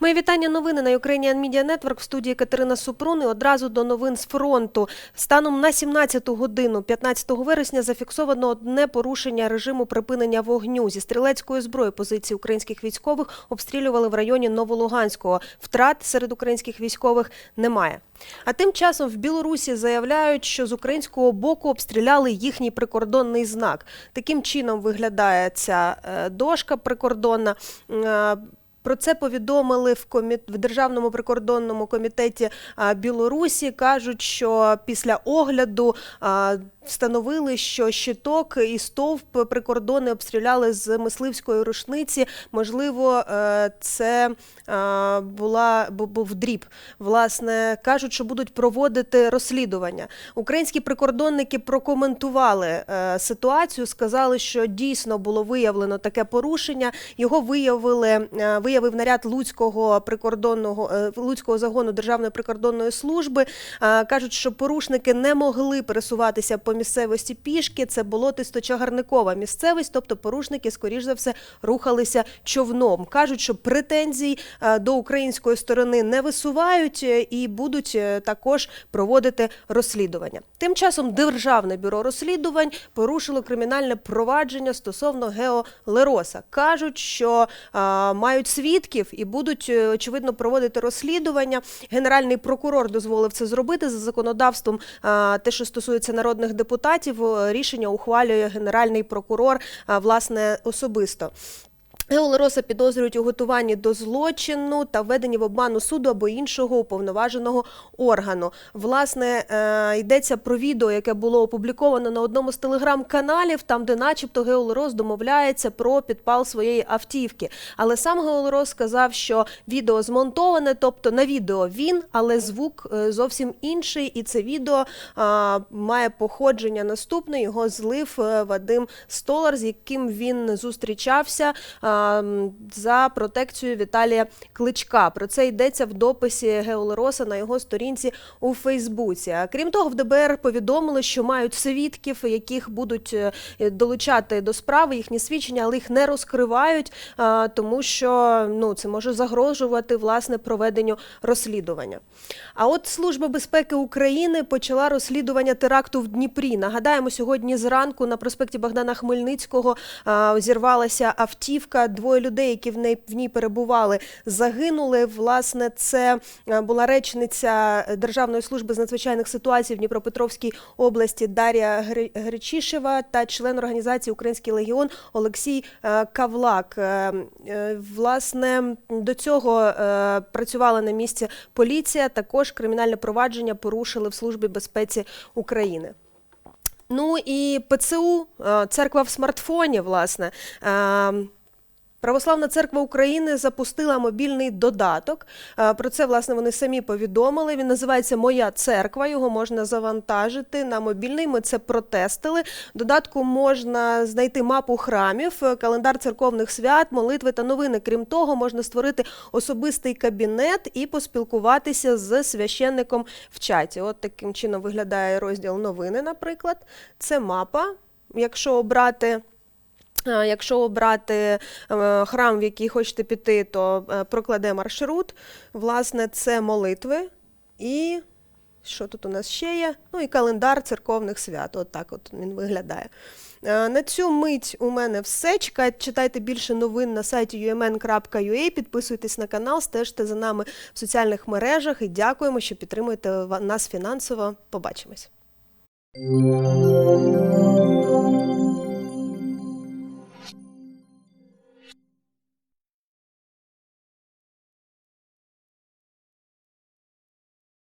Мої вітання новини на Ukrainian Media Network в студії Катерина Супрун. І одразу до новин з фронту. Станом на 17 годину 15 вересня зафіксовано одне порушення режиму припинення вогню. Зі стрілецької зброї позиції українських військових обстрілювали в районі Новолуганського. Втрат серед українських військових немає. А тим часом в Білорусі заявляють, що з українського боку обстріляли їхній прикордонний знак. Таким чином виглядає ця е, дошка прикордонна. Про це повідомили в комі... в Державному прикордонному комітеті Білорусі. кажуть, що після огляду встановили, що щиток і стовп прикордони обстріляли з мисливської рушниці. Можливо, е, це була був дріб. Власне кажуть, що будуть проводити розслідування. Українські прикордонники прокоментували е, ситуацію, сказали, що дійсно було виявлено таке порушення. Його виявили, е, виявив наряд Луцького прикордонного е, Луцького загону Державної прикордонної служби. Кажуть, що порушники не могли пересуватися по місцевості пішки. Це болотисто-чагарникова місцевість, тобто порушники, скоріш за все, рухалися човном. Кажуть, що претензій е, до української сторони не висувають е, і будуть також проводити розслідування. Тим часом Державне бюро розслідувань порушило кримінальне провадження стосовно Гео Лероса. Кажуть, що е, мають свідків і будуть е, очевидно проводити розслідування. Генеральний прокурор дозволив це зробити за законодавством. е, Те, що стосується народних депутатів, е, рішення ухвалює генеральний прокурор власне особисто. Геолероса підозрюють у готуванні до злочину та введенні в обману суду або іншого уповноваженого органу. Власне, е, йдеться про відео, яке було опубліковано на одному з телеграм-каналів, там, де, начебто, Геолерос домовляється про підпал своєї автівки. Але сам Геолерос сказав, що відео змонтоване, тобто на відео він, але звук е, зовсім інший. І це відео має походження наступне. Його злив е, Вадим Столар, з яким він зустрічався за протекцією Віталія Кличка. Про це йдеться в дописі Геолероса на його сторінці у Фейсбуці. Крім того, в ДБР повідомили, що мають свідків, яких будуть е, долучати до справи їхні свідчення, але їх не розкривають, тому що ну це може загрожувати власне проведенню розслідування. А от Служба безпеки України почала розслідування теракту в Дніпрі. Нагадаємо, сьогодні зранку на проспекті Богдана Хмельницького зірвалася автівка. Двоє людей, які в неї в ній перебували, загинули. Власне, це була речниця Державної служби з надзвичайних ситуацій в Дніпропетровській області Дар'я Гречішева та член організації Український легіон Олексій е, Кавлак. Е, е, Власне, до цього е, працювала на місці поліція. Також кримінальне провадження порушили в Службі безпеці України. Ну і ПЦУ, е, церква в смартфоні, власне. Православна церква України запустила мобільний додаток. Е, Про це власне вони самі повідомили. Він називається Моя церква. Його можна завантажити на мобільний. Ми це протестили. Додатку можна знайти мапу храмів, е, календар церковних свят, молитви та новини. Крім того, можна створити особистий кабінет і поспілкуватися з священником в чаті. От таким чином виглядає розділ новини. Наприклад, це мапа. Якщо обрати. А, Якщо обрати е, храм, в який хочете піти, то е, прокладе маршрут. Власне, це молитви і що тут у нас ще є? Ну і календар церковних свят. От так от він виглядає. Е, На цю мить у мене все. Чекайте, читайте більше новин на сайті umn.ua, підписуйтесь на канал, стежте за нами в соціальних мережах і дякуємо, що підтримуєте нас фінансово. Побачимось.